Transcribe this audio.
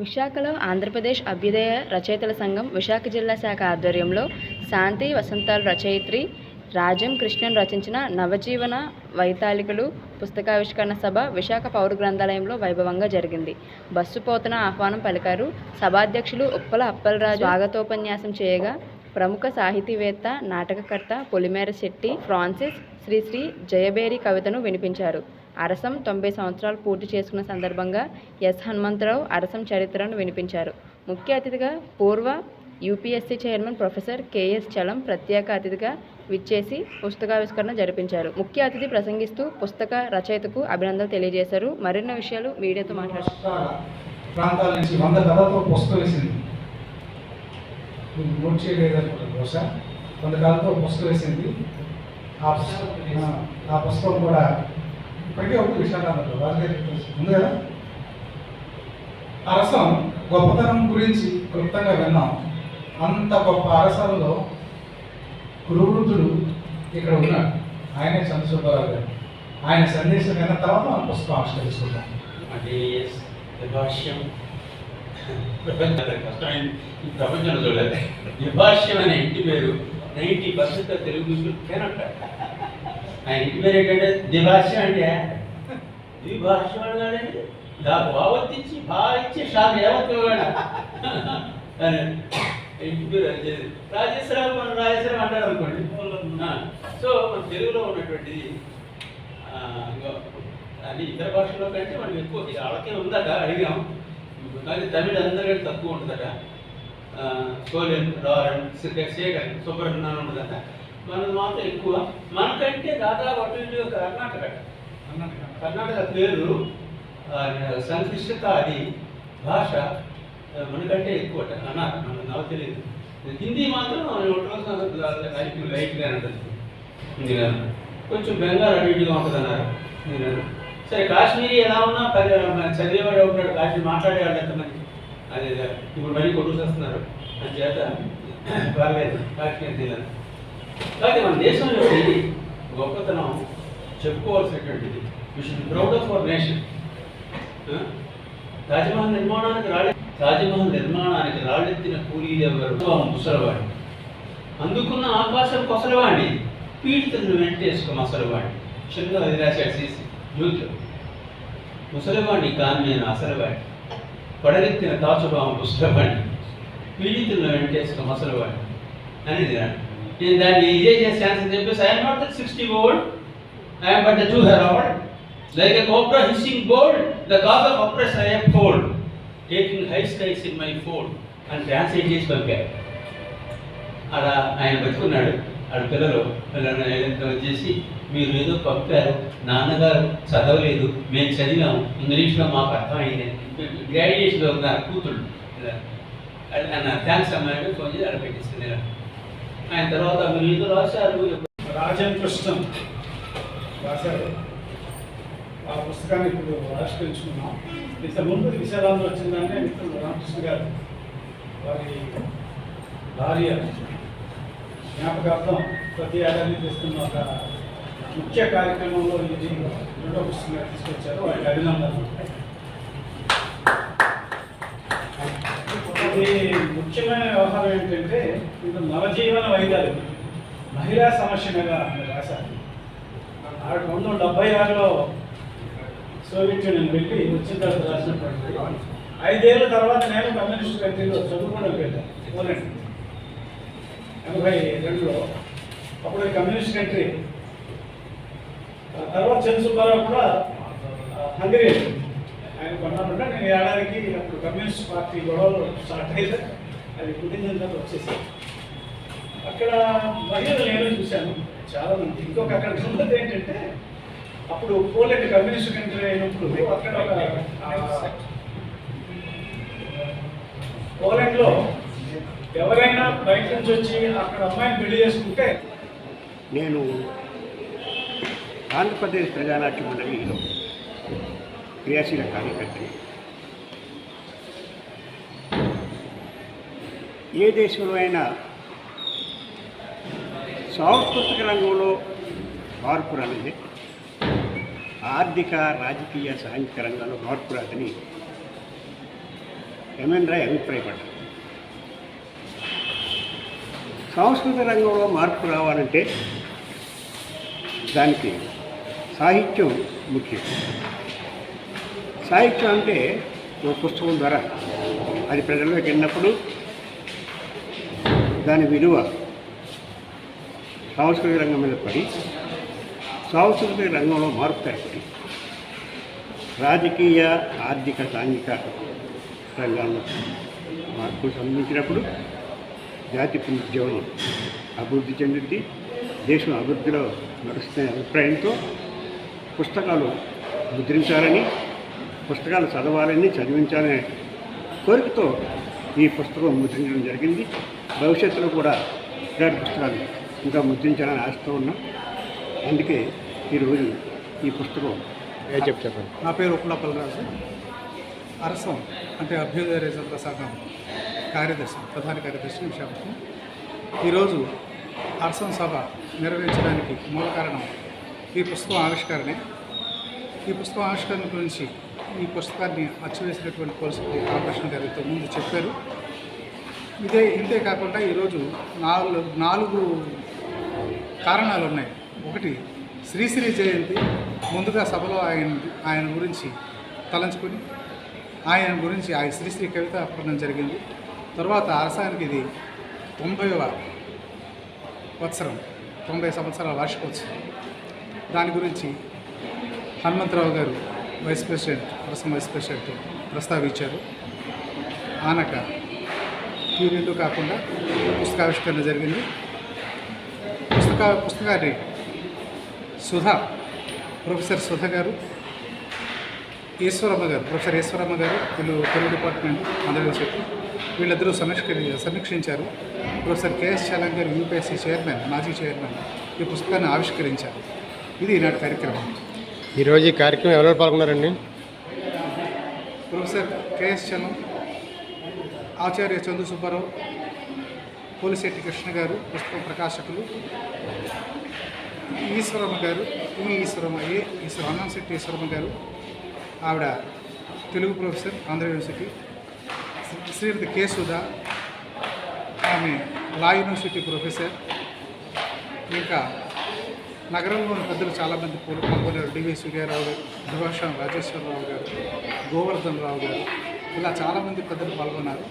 విశాఖలో ఆంధ్రప్రదేశ్ అభ్యుదయ రచయితల సంఘం విశాఖ జిల్లా శాఖ ఆధ్వర్యంలో శాంతి వసంతాలు రచయిత్రి రాజం కృష్ణన్ రచించిన నవజీవన వైతాళికలు పుస్తకావిష్కరణ సభ విశాఖ పౌర గ్రంథాలయంలో వైభవంగా జరిగింది. బస్సు పోతన ఆహ్వానం పలికారు సభాధ్యక్షులు ఉప్పల అప్పలరాజు. స్వాగతోపన్యాసం చేయగా ప్రముఖ సాహితీవేత్త నాటకకర్త పొలిమేర శెట్టి ఫ్రాన్సిస్ శ్రీశ్రీ జయబేరి కవితను వినిపించారు. అరసం తొంభై సంవత్సరాలు పూర్తి చేసుకున్న సందర్భంగా ఎస్. హనుమంతరావు అరసం చరిత్రను వినిపించారు. ముఖ్య అతిథిగా పూర్వ UPSC chairman professor KS Chalam ప్రత్యేక అతిథిగా విచ్చేసి పుస్తకావిష్కరణ జరిపించారు. ముఖ్య అతిథి ప్రసంగిస్తూ పుస్తక రచయితకు అభినందనలు తెలియజేశారు. మరిన్ని విషయాలు మీడియాతో మాట్లాడారు ఆ పుస్తకం కూడా ప్రతి ఒక్క విషయాలు అన్నారు ఉంది కదా? అరసం గొప్పతనం గురించి క్లుప్తంగా విన్నాం. అంత గొప్ప అరసంలో కురువృద్ధుడు ఇక్కడ ఉన్నాడు. ఆయనే చంద్రశేఖరరావు గారు. ఆయన సందేశం విన్న తర్వాత మనం పుస్తకం ఆవిష్కరించుకుంటాం అంటే విభాష్యం. ప్రపంచంలో కష్టమైన ఈ ప్రపంచంలో చూడాలి. విభాష్యం అనే ఇంటి పేరు నైంటీ పర్సెంట్ తెలుగు న్యూస్లు కేనంట ఆయన ఇంటి పేరు ఏంటంటే ద్విభాష అంటే? ద్విభాష అన్నాడండి నాకు భావత్తిచ్చి బాగా ఇచ్చి షాక్ ఏమవుతాడు ఇంటి పేరు అది రాజేశ్వరరావు మనం రాజేశ్వరం అంటాడు అనుకోండి. సో మన తెలుగులో ఉన్నటువంటిది అది ఇతర భాషల్లో కంటే మనం ఎక్కువ ఇది వాళ్ళకే ఉందట అడిగాం. కానీ తమిళ అందరికంటే తక్కువ ఉంటుందట. సోలెన్ రారన్ శేఖర్ సుబ్రహ్మణ్యం ఉంటుందట. మనది మాత్రం ఎక్కువ. మనకంటే దాదాపు అటు ఇటు కర్ణాటక. కర్ణాటక పేరు సంక్లిష్టత అది. భాష మనకంటే ఎక్కువ అన్నారు మనకు నాకు తెలియదు. హిందీ మాత్రం లైట్గా ఉంటుంది కొంచెం బెంగాల్ అటు ఇటుగా ఉంటుంది అన్నారు నేను సరే కాశ్మీరీ ఎలా ఉన్నా పది చదివేవాడు ఉంటాడు కాశ్మీర్ మాట్లాడేవాడు ఎంతమంది? అదే ఇప్పుడు మళ్ళీ కొట్టుకు వస్తున్నారు అని చేత పర్లేదు కాశ్మీర్ జిల్లా. కానీ మన దేశంలో ఇది గొప్పతనం. చెప్పుకోవాల్సినటువంటిది. We should proud of our nation Taj Mahal నిర్మాణానికి రాళ్ళ తాజ్మహల్ నిర్మాణానికి రాళ్ళెత్తిన కూలీలు ఎవరు? ముసలవాడి అందుకున్న ఆకాశం కొసలవాడి పీడితులను వెంటేసుకో మసలవాడి చిన్న అది రాశాడు సీసీ. యూత్ ముసలివాడిని కాని నేను అసలవాడి పడగెత్తిన తాచుబామ ముసలవాడిని. పీడితులను వెంటేసుకో మసలవాడి అనేది రాడు. నేను దాన్ని ఇదే చేసి ఆన్సర్ చెప్పేసి I'm not the sixty old I'm but the to herald like a cobra hissing bold the cause of oppressed I am fold taking high skies in my fold అని ట్రాన్స్లేట్ చేసి పంపారు అలా ఆయన పెట్టుకున్నాడు ఆడ పిల్లలు పిల్లలు ఏదో చేసి మీరు ఏదో పంపారు నాన్నగారు చదవలేదు మేము చదివాము ఇంగ్లీష్లో మాకు అర్థమైంది. గ్రాడ్యుయేషన్లో ఉన్నారు కూతుళ్ళు. ఇలా. అన్న థ్యాంక్స్ అమ్మాయి ఫోన్ చేసి అక్కడ పెట్టిస్తుంది ఆయన తర్వాత మీరు రాశారు రాజన్ కృష్ణన్ రాశారు ఆ పుస్తకాన్ని ఇప్పుడు ఆవిష్కరించుకున్నాం. ఇంత ముందు విశాలాంధ్ర వచ్చిందంటే మిత్రులు రామకృష్ణ గారు వారి భార్య జ్ఞాపకార్థం ప్రతి ఏడాది చేస్తున్న ఒక ముఖ్య కార్యక్రమంలో ఇది రెండో పుస్తకంగా తీసుకొచ్చారు. వారికి అభినందనలు. ఇది ముఖ్యమైన వ్యవహారం ఏంటంటే ఇది నవజీవన వైద్యాలు మహిళా సమస్య మీద రాశారు. ఆవిడ వందల డెబ్బై ఆరులో సోవియట్ యూనియన్ వెళ్ళి వచ్చిన తర్వాత రాసినటువంటి ఐదేళ్ళ తర్వాత నేను కమ్యూనిస్ట్ కంట్రీలో చదువుకోవడానికి వెళ్ళాను పోలాండ్ ఎనభై రెండులో అప్పుడు కమ్యూనిస్ట్ కంట్రీ తర్వాత చంద్ర కూడా హంగరీ ఆయన కొన్నానంటే నేను ఏడాదికి అప్పుడు కమ్యూనిస్ట్ పార్టీ గొడవలు స్టార్ట్ అయితే అది కుదించిన తర్వాత వచ్చేసాను అక్కడ మహిళలు నేను చూశాను. చాలా మంది. ఇంకొక అక్కడ ఉన్నది ఏంటంటే అప్పుడు పోలెండ్ కమ్యూనిస్ట్ కంట్రీ అయినప్పుడు అక్కడ ఒక పోలెండ్లో ఎవరైనా బయట నుంచి వచ్చి అక్కడ అమ్మాయిని పెళ్ళి చేసుకుంటే నేను ఆంధ్రప్రదేశ్ ప్రజానాట్య మండలిలో క్రియాశీల కార్యకర్తని ఏ దేశంలో అయినా సాంస్కృతిక రంగంలో మార్పు రాలేదు ఆర్థిక రాజకీయ సాంఘిక రంగంలో మార్పు రాదని ఎంఎన్ రాయ్ అభిప్రాయపడ్డారు. సాంస్కృతిక రంగంలో మార్పు రావాలంటే దానికి సాహిత్యం ముఖ్యం. సాహిత్యం అంటే ఒక పుస్తకం ద్వారా అది ప్రజల్లోకి వెళ్ళినప్పుడు దాని విలువ సాంస్కృతిక రంగం మీద పడి సాంస్కృతిక రంగంలో మార్పు ఏర్పడి రాజకీయ ఆర్థిక సాంఘిక రంగాల్లో మార్పు సంబంధించినప్పుడు జాతి పునరుజ్జీవనం అభివృద్ధి చెందుద్ది దేశం అభివృద్ధిలో నడుస్తున్న అభిప్రాయంతో పుస్తకాలు ముద్రించాలని పుస్తకాలు చదవాలని చదివించాలనే కోరికతో ఈ పుస్తకం ముద్రించడం జరిగింది. భవిష్యత్తులో కూడా ఇలాంటి పుస్తకాలు ఇంకా ముద్రించాలని ఆశతో ఉన్నాం. అందుకే ఈరోజు ఈ పుస్తకం చెప్తాను నా పేరు ఉప్పులప్పలరాజు అరసం అంటే అభ్యుదయ రైతుల సంఘం కార్యదర్శి ప్రధాన కార్యదర్శి విశాఖపట్నం. ఈరోజు అరసం సభ నిర్వహించడానికి మూల కారణం ఈ పుస్తకం ఆవిష్కరణే. ఈ పుస్తకం ఆవిష్కరణ గురించి ఈ పుస్తకాన్ని అచ్చువేసినటువంటి పరిస్థితి రామకృష్ణ గారు ముందు చెప్పారు. ఇదే ఇంతే కాకుండా ఈరోజు నాలుగు నాలుగు కారణాలు ఉన్నాయి ఒకటి శ్రీశ్రీ జయంతి ముందుగా సభలో ఆయన ఆయన గురించి తలంచుకొని ఆయన గురించి ఆయన శ్రీశ్రీ కవిత అప్పడం జరిగింది. తర్వాత అరసానికి ఇది తొంభైవ వత్సరం తొంభై సంవత్సరాల వార్షికోత్సవం. దాని గురించి హనుమంతరావు గారు వైస్ ప్రెసిడెంట్ ప్రసం వైస్ ప్రెసిడెంట్ ప్రస్తావించారు. ఆనక ఈ రెండు కాకుండా పుస్తకావిష్కరణ జరిగింది. పుస్తక పుస్తకాన్ని సుధా ప్రొఫెసర్ సుధ గారు ఈశ్వరమ్మ గారు ప్రొఫెసర్ ఈశ్వరమ్మ గారు వీళ్ళు తెలుగు డిపార్ట్మెంట్ ఆంధ్ర యూనివర్సిటీ వీళ్ళిద్దరూ సమీక్ష సమీక్షించారు. ప్రొఫెసర్ కేఎస్ చలం గారు యూపీఎస్సీ చైర్మన్ మాజీ చైర్మన్ ఈ పుస్తకాన్ని ఆవిష్కరించారు. ఇది ఈనాటి కార్యక్రమం. ఈరోజు ఈ కార్యక్రమం ఎవరెవరు పాల్గొన్నారండి? ప్రొఫెసర్ కేఎస్ చలం ఆచార్య చందు సుబ్బారావు పోలిశెట్టి కృష్ణ గారు పుస్తకం ప్రకాశకులు ఈశ్వరమ్మ గారు ఈ ఈశ్వరమ్మ ఏ ఈశ్వర అన్నంశెట్టి ఈశ్వరమ్మ గారు ఆవిడ Telugu professor Andhra university Sri- Srimati K Sudha ఆమె లా యూనివర్సిటీ ప్రొఫెసర్ ఇంకా నగరంలోని పెద్దలు చాలామంది పూర్వ పాల్గొన్నారు డివి సూర్యారావు గారు దుభాషం రాజేశ్వరరావు గారు గోవర్ధన్ రావు గారు ఇలా చాలామంది పెద్దలు పాల్గొన్నారు.